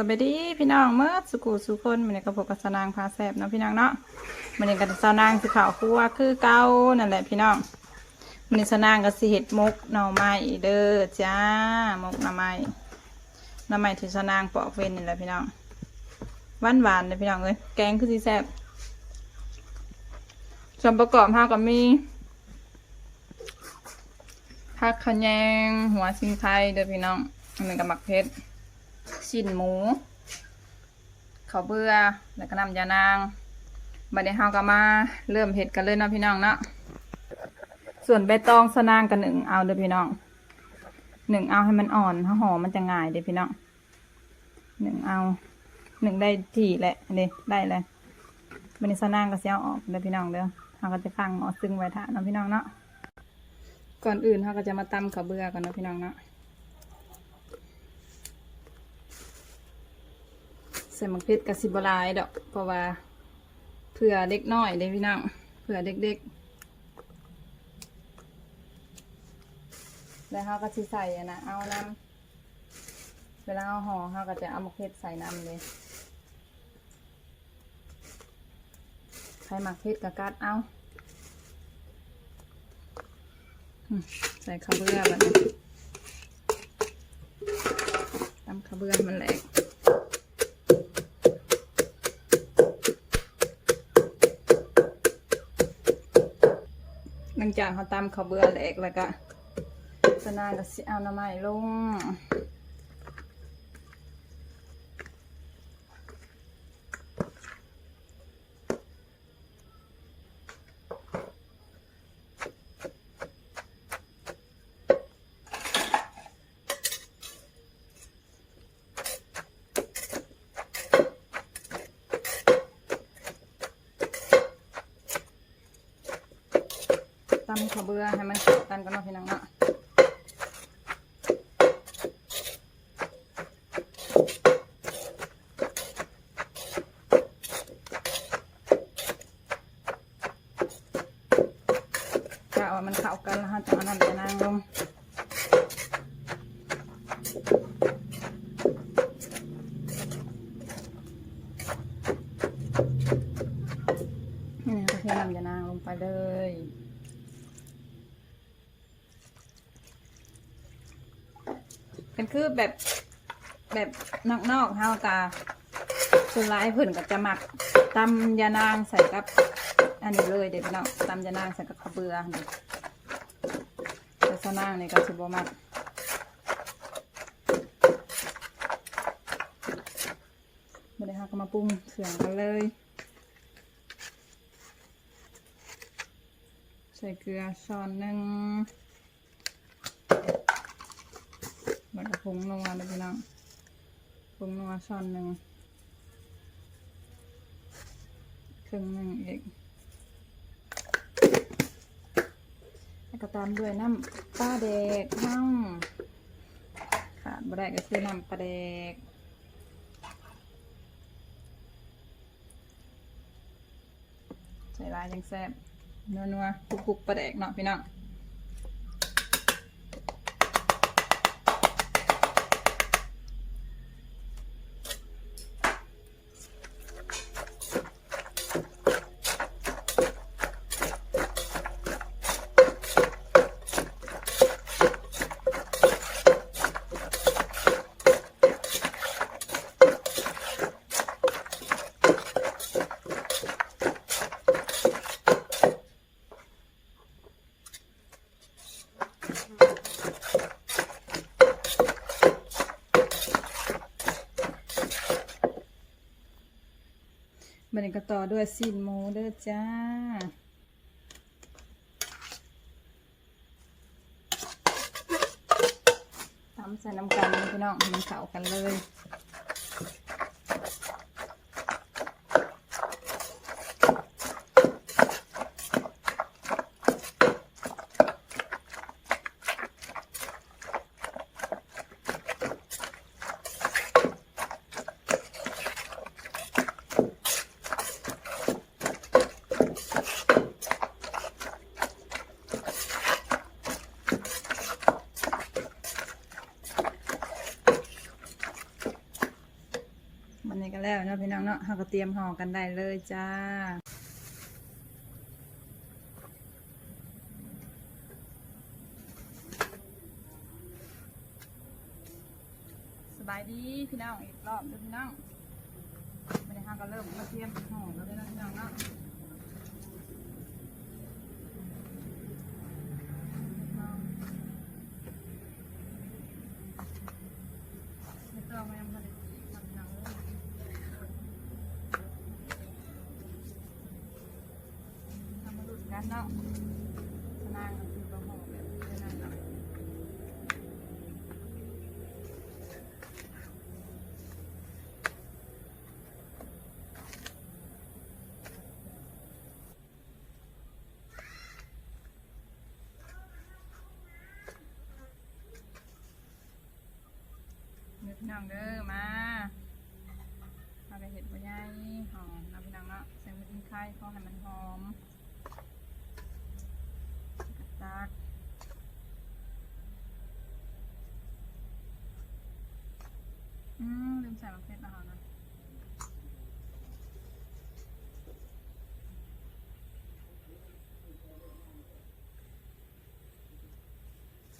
วัสดีพี่น้องเมื่อสุกุสุคนมันนี้ก็พบกับสนางพาแซบเนาะพี่น้องเนาะมันนี้ก็สนางสิข่าวครัวคือเก่านั่นแหละพี่น้องมันนี้สนางก็สิเห็ดมกหน่อไม้เด้อจ้ามกหน่อไม้หน่อไม้ที่สนางปอกเว้นนี่แหละพี่น้องหวานหวานเลยพี่น้องเอ้ยแกงคือสิแซบส่วนประกอบห้าก็มีผักขะแยงหัวชิงไทยเด้อพี่น้องอันนี้ก็หมักเพชร ชิ้นหมูข้าวเบื่อแล้วก็น้ำยานางบัดนี้เฮาก็มาเริ่มเฮ็ดกันเลยนะพี่น้องเนาะส่วนใบตองสนางกันหนึ่งเอาเด้อพี่น้องหนึ่งเอาให้มันอ่อนถ้าหอมมันจะง่ายเด้อพี่น้องหนึ่งเอาหนึ่งได้ที่แหละนี่ได้เลยบัดนี้สนางก็เสิเออกเด้อพี่น้องเด้อเฮาก็จะข้างหมอซึ่งไว้ท่านะพี่น้องเนาะก่อนอื่นเฮาก็จะมาตำข้าวเบื่อกันนะพี่น้องเนาะ ส่หมักเพชรกับสิบลายดอกเพราะว่าเผื่อเด็กน้อยเลยพี่น้องเผื่อเด็กๆแล้วเขาก็สิใส่นะเอาน้ำเวลาเอาห่อเขาก็จะเอาหมักเพชรใส่น้ำเลยใครหมักเพชรกับกัดเอาใส่ข้าวเบื่อแบบนี้ตำข้าวเบื่อมันแหลก จากเขาตำข้าวเบื่อแหลกแล้วก็สนานก็สิเอาหน้ำไม้ลง ตำข้าวเบื่อให้มันเข้ากันกันเนาะพี่น้องเนาะกะว่ามันเข้ากันแล้วฮะจะเอาน้ำจะนางลงนี่นะก็เทน้ำจะนางลงไปเลย เป็นคือแบบแบบนอกๆเฮากาส่วนร้ายเพิ่นก็จะหมักตำยานางใส่กับ อันนี้เลยเด็กน้องตำยานางใส่กับข้าวเบือนี่แต่สนางนี่ก็สิบ่มักม่ได้เฮาก็มาปรุงเครื่องกันเลย ใส่เกลือช้อนหนึ่ง แล้วก็ผงนัวเลยพี่น้องผงนัวช้อนหนึ่งครึ่งหนึ่งอีกแล้วก็ตามด้วยน้ำปลาแดกน้ำขาดบ่ได้ก็คือน้ำปลาแดกใส่ลายยังแซ่บนัวๆคุกๆปลาแดกเนาะพี่น้อง บันนี้ก็ต่อด้วยซีนหมูเด้อจ้า ทำใส่น้ำกันเลยพี่น้องมันเข้ากันเลย นาะเราก็เตรียมห่อกันได้เลยจ้าสบายดีพี่น้องอีกรอบด้อพี่น้องวันนี้เราก็เริ่มมาเตรียมห่อกันเลยเนาะพี่น้องเนาะไม่ต้องมายังไม่ได้ทำหนังเลยทำมาดูกัน เนาะนางก็คือประหอบแบบนี้นั่นเนาะพี่น้องเด้อมามาไปเห็ดใบะไยหอมนะพี่น้องเนาะใส่มือทิ้งไข่เพอให้มันหอม ตักอืมลืมใส่มะเขือเทศนะคะนะ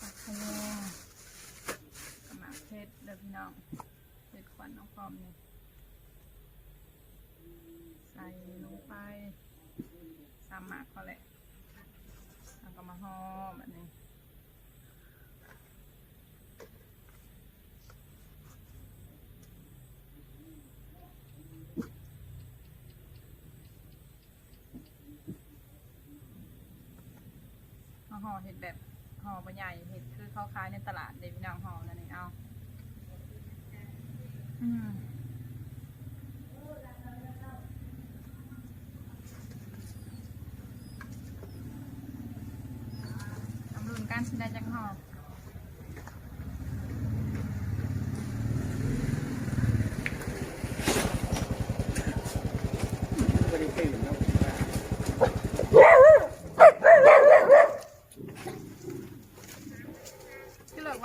ตักขยงกระหมากเพชรเด้อพี่น้องเพชรขวัญน้องพร้อมเนี่ยใส่ลงไปสามหมากเขาแหละ ก็มาห่อแบบนี้มาห่อเห็ดแบบห่อใบใหญ่เห็ดคือเขาขายในตลาดเดพี่น้องห่อนั่นเองเอา อืมทำรุ่นการชิได้จักห่อ ไม่ได้ตื่นนะ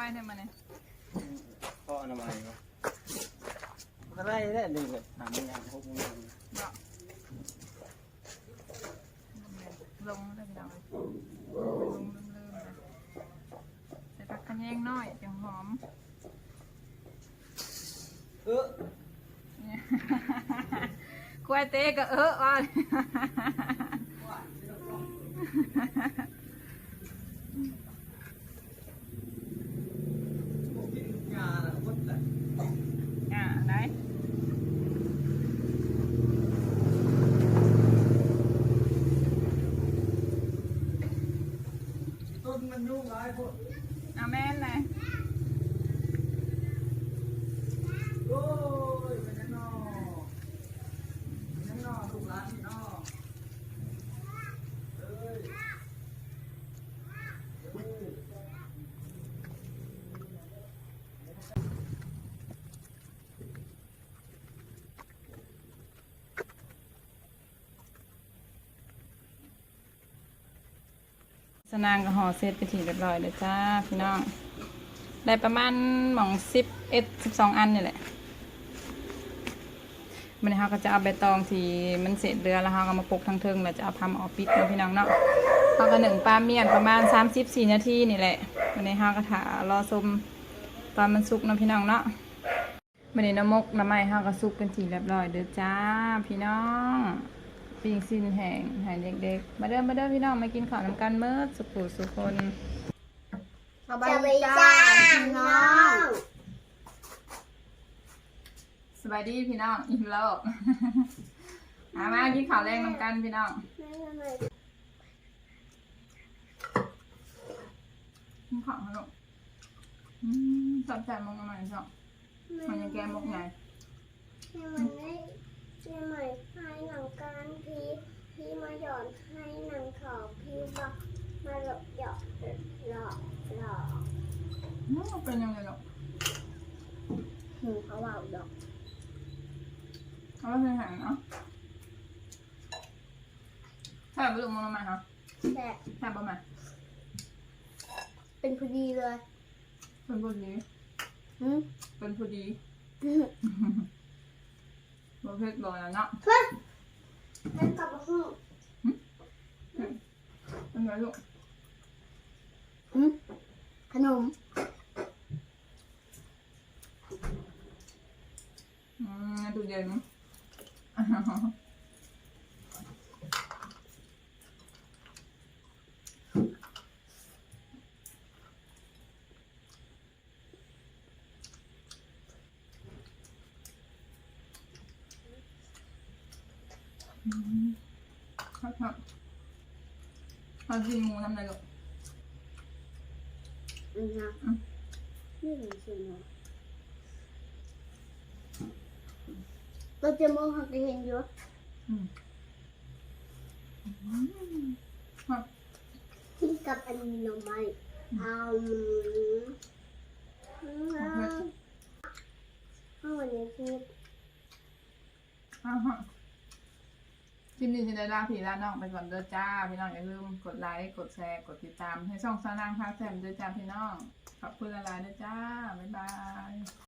ที่เลิกไว้เนี่ยมาเนี่ยพ่ออนามัยวะอะไรได้หนึ่งเลยหาไม่ยังหกโมงเย็นบอกลงเลยพี่น้องเลยลงเริ่มเริ่มเลยใส่ผักขะแยงน้อยจังหอมเออเนี่ยกล้วยเต้ก็เออว่ายาวัดแหละ อ่าไหน ต้น มันยุ่งร้ายพวก เอาแม่นเลย โอ้ยเป็นยังนอเป็นยังนอลูกหลานพี่นอเอ้ยเอ้ย ส นางกับห่อเสร็จไปนทีเรียบร้อยเลยจ้าพี่น้อง ได้ประมาณหมองสิบเอ็ดสิบสองอันนี่แหละมันนี้เราก็จะเอาใบตองที่มันเสร็จเรือแล้วเราก็มาปลูกทางเทิงแล้วจะเอาพัมออกปิดนะพี่น้องเนาะเราก็หนึ่งปลาเมียนประมาณสามสิบสี่นาทีนี่แหละวันนี้เราก็ถารอชมตอนมันสุกนะพี่น้องเนาะวันนี้น้ำมกน้ำไม้เราก็สุกเป็นทีเรียบร้อยเด้อจ้าพี่น้อง ปิ้งสิ้นแห้งใหายเด็กๆ มาเด้อมาเด้อพี่น้องมากินข้าวน้ำกันเมื่อสุขุสุคนสบายดีจ้าพี่น้องสบายดีพี่น้องอีกรอบอามากินข้าวแรงน้ำกันพี่น้องกินข้าวให้ลูกอืมจับใจมองกันหน่อยจ้ะมันยังแกมกไงมันไม่ ยังไม่ให้หนังการพี่พี่มาหย่อนให้หนังขอบพี่บอกมาหลบหยอกหลอกหลอกอืมเป็นยังไงลูกหูเขาว่าดอกเอาไปใส่เนาะแซ่บไปลูกมองลงมาเหรอแต่แซ่บปะมาเป็นพอดีเลยเป็นพอดีหืมเป็นพอดี ประเภทบอกแล้วเนาะเพื่อนเล่นกับหูเป็นไงลูกอืมขนมอืมดูเย็นอืม ครับครับเอากินหมูทำอะไรลูกอืมนะอืมนี่เป็นสิ่งเนาะเราจะมองหักเห็นอยู่อืมอืมครับกินกับอันนี้หน่อไม้เอาเอาวันนี้คืออ่าฮะ คลิปนี้จะได้ลาพี่ลาน้องไปก่อนเด้อจ้า พี่น้องอย่าลืมกดไลค์กดแชร์กดติดตามให้ช่องสร้างพางพาแซมเด้อจ้าพี่น้องขอบคุณหลายๆเด้อจ้าบ๊ายบาย